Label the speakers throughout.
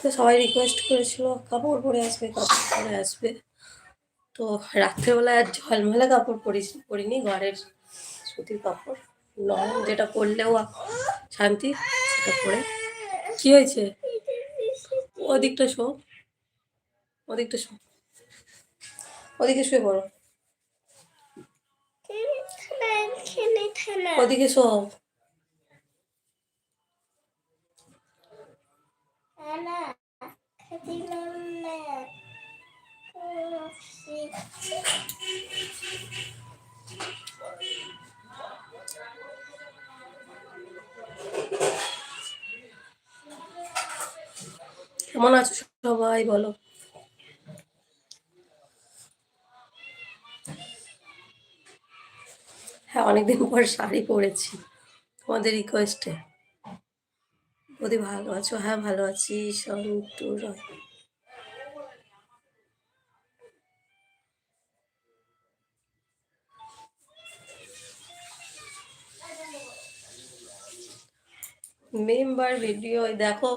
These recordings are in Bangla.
Speaker 1: তো সবাই রিকোয়েস্ট করেছিল কাপড় পরে আসবে কাপড় পরে আসবে। তো রাত্রেবেলায় আর ঝলমেলে কাপড় পরি পরিনি ঘরের সুতির কাপড় নরম যেটা পরলেও শান্তি সেটা পরে। কি হয়েছে? ওদিকটা শো। ওদিকটা শো। ওদিকে শুয়ে পড়ো। ওদিকে শো। কেমন আছো সবাই বলো? হ্যাঁ অনেকদিন পর শাড়ি পরেছি তোমাদের রিকোয়েস্টে যদি ভালো আছো? হ্যাঁ ভালো আছি। সন্তু রয় মেম্বার ভিডিও দেখো,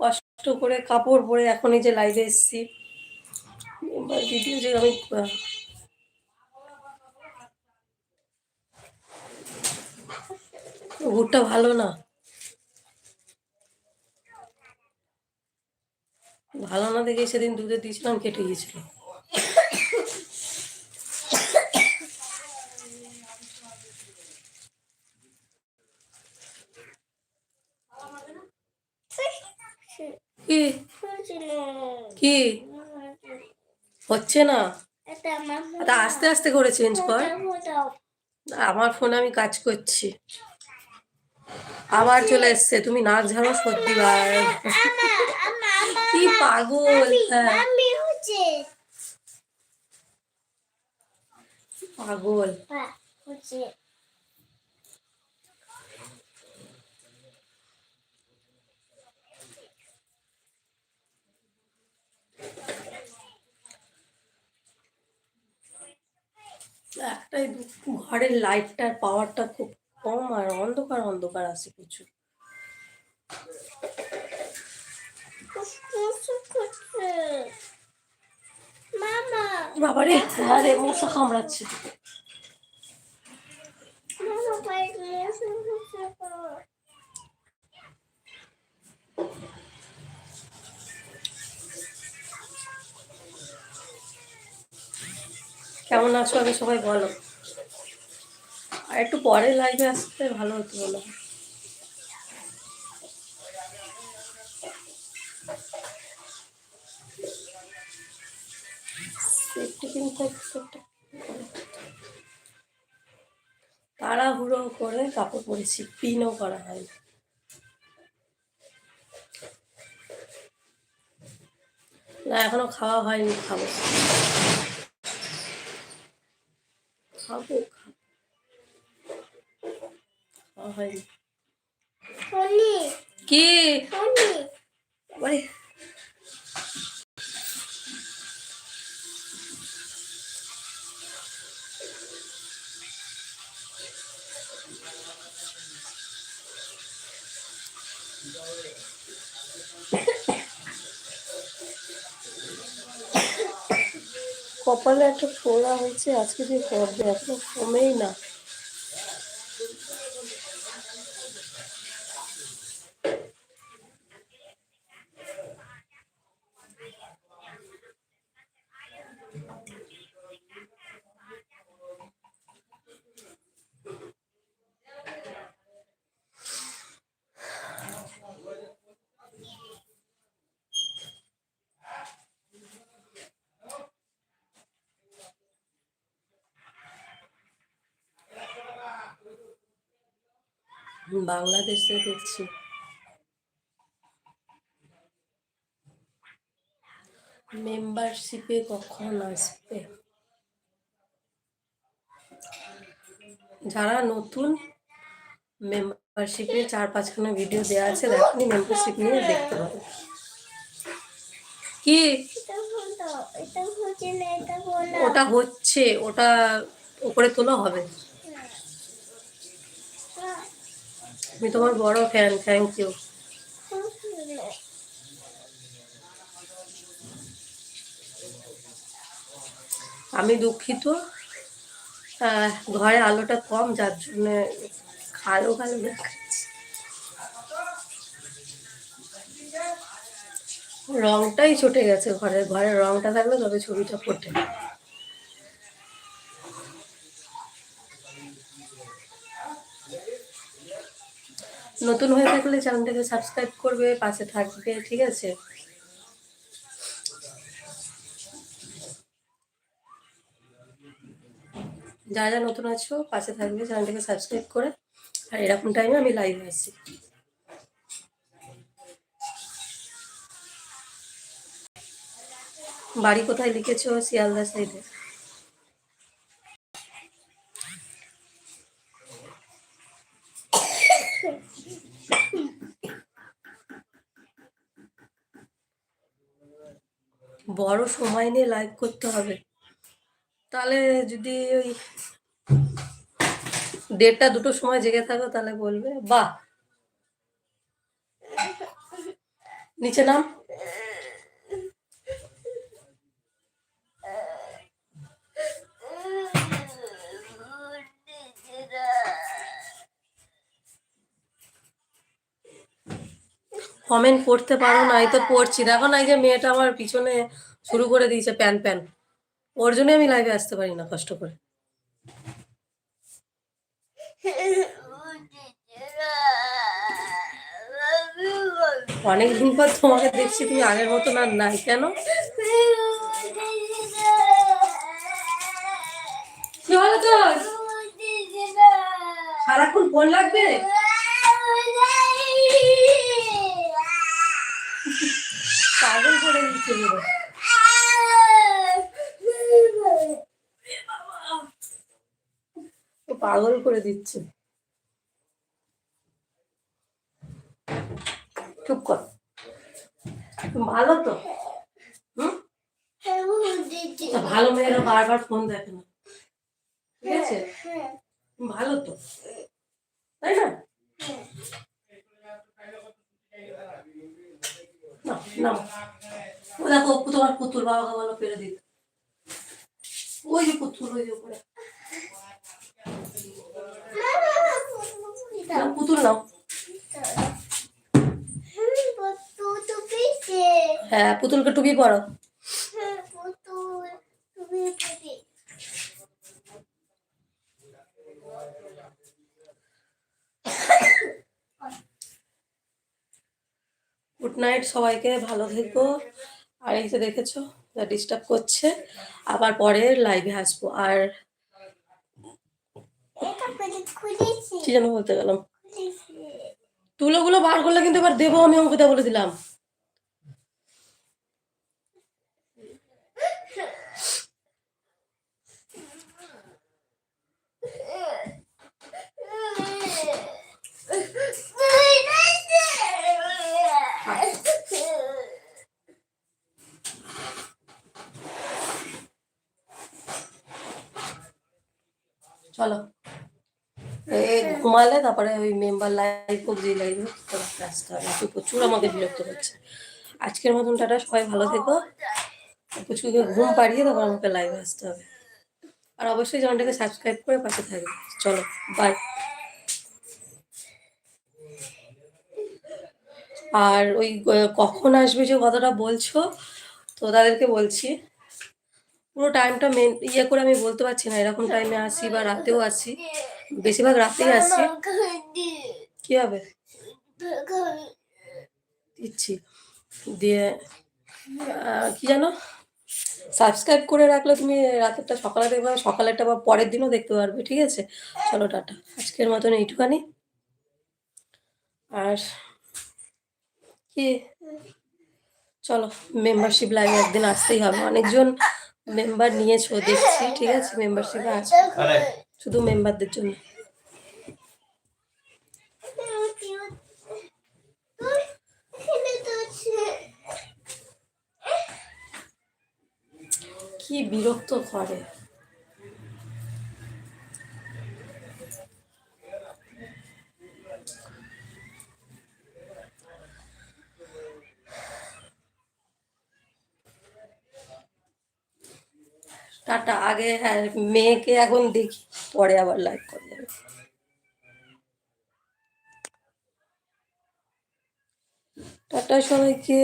Speaker 1: কষ্ট করে কাপড় পরে এখন এই যে লাইভে এসেছি। মেম্বার ভিডিও যে আমি গুড়টা ভালো না। ভালো না দেখে সেদিন দুধে দিয়েছিলাম কেটে গিয়েছিল। কি? কি? হচ্ছে না? তা আস্তে আস্তে করে চেঞ্জ কর। আমার ফোনে আমি কাজ করছি। আবার চলে এসছে, তুমি নাক ঝাড়ো, সত্যি কি পাগল পাগল একটাই দুঃখ, ঘরের লাইটটার পাওয়ারটা খুব কম আর অন্ধকার অন্ধকার আছে প্রচুর। বাবারে আরে মশা কামড়াচ্ছে। কেমন আছো? আগে সবাই বলো। আর একটু পরে লাইভে আসতে ভালো হতো বলো। তাড়াহুড়ো করে কাপড় পরেছি পিনও করা হয়নি। না এখনও খাওয়া হয়নি খাব। খাব খাওয়া হয়নি। কি? আরে কপালে একটা ফোড়া হয়েছে আজকে যে করবে এখনও কমেই না। বাংলাদেশে দেখছি। মেম্বারশিপে কখন আসবে? যারা নতুন মেম্বারশিপে চার পাঁচখানা ভিডিও দেওয়া আছে দেখনি মেম্বারশিপ নিয়ে দেখতে পারো। কি? ওটা হচ্ছে, ওটা উপরে তোলা হবে। আমি তোমার বড় ফ্যান থ্যাংক ইউ আমি দুঃখিত। ঘরে আলোটা কম, যার জন্য কালো কালো দেখাচ্ছে রংটাই ছুটে গেছে ঘরে ঘরে রংটা থাকলে তবে ছবিটা ফোটে। নতুন হয়ে থাকলে চ্যানেলটাকে সাবস্ক্রাইব করবে, পাশে থাকবে, ঠিক আছে? যারা যারা নতুন আছো, পাশে থাকবে, চ্যানেলটাকে সাবস্ক্রাইব করে। আর এরকম টাইমে আমি লাইভ আসি বাড়ি কোথায় লিখেছো? শিয়ালদা সাইডে বড় সময় নিয়ে লাইভ করতে হবে। তাহলে যদি ওই দেড়টা দুটো সময় জেগে থাকো তাহলে বলবে, বাহ! নিচে নাম। কমেন্ট করতে পারো না এই তো পড়ছি দেখো না এই যে মেয়েটা আমার পিছনে শুরু করে দিয়েছে প্যান প্যান। ওর জন্য আমি লাইভে আসতে পারি না কষ্ট করে। অনেকদিন পর তোমাকে দেখছি তুমি আগের মতন আর নাই কেন? সারাক্ষণ ফোন লাগবে? পাগল করে দিচ্ছে ও পাগল করে দিচ্ছে। চুপ কর। ভালো তো। ভালো মেয়েরা বারবার ফোন দেখে না। ঠিক আছে? ভালো তো। তাই না? নাও। ও দেখো তোমার পুতুল, বাবাকে বলো পেরে দিতে ওই যে পুতুল, ওই যে উপরে। পুতুল নাও। হ্যাঁ পুতুলকে টুপি পরো। গুড নাইট সবাইকে ভালো থেকো। আর এই যে দেখেছ যা ডিস্টার্ব করছে আবার পরে লাইভে আসব। আর কি যেন বলতে গেলাম? তুলোগুলো বার করলে কিন্তু এবার দেবো আমি অঙ্কিতা বলে দিলাম। চলো ঘুমালে তারপরে ওই মেম্বার লাইভ হোক যে লাইভ হোক আসতে হবে প্রচুর আমাকে বিরক্ত করছে। আজকের মতন টাটা, সবাই ভালো থেকো। প্রচুরকে ঘুম পাড়িয়ে তারপর আমাকে লাইভে আসতে হবে। আর অবশ্যই চ্যানেলটাকে সাবস্ক্রাইব করে পাশে থাকবে। চলো বাই আর ওই কখন আসবে যে কথাটা বলছো, তো তাদেরকে বলছি। পুরো টাইমটা মেন ইয়ে করে আমি বলতে পারছি না, এরকম টাইমে আসি বা রাতেও আসি। বেশিরভাগ রাতেই আসি কি হবে? দিচ্ছি। দিয়ে কি জানো? সাবস্ক্রাইব করে রাখলে তুমি রাতেরটা সকালে দেখবে সকালেরটা বা পরের দিনও দেখতে পারবে, ঠিক আছে? চলো, টাটা। আজকের মতন এইটুখানি। আর কি? চলো মেম্বারশিপ লাইভে একদিন আসতেই হবে। অনেকজন মেম্বার নিয়েছো, দেখছি, ঠিক আছে? মেম্বারশিপে আছে শুধু মেম্বারদের জন্য। কি বিরক্ত করে টাটা আগে হ্যাঁ মেয়েকে এখন দেখি। পরে আবার লাইক করে দেবে। টাটা সবাইকে।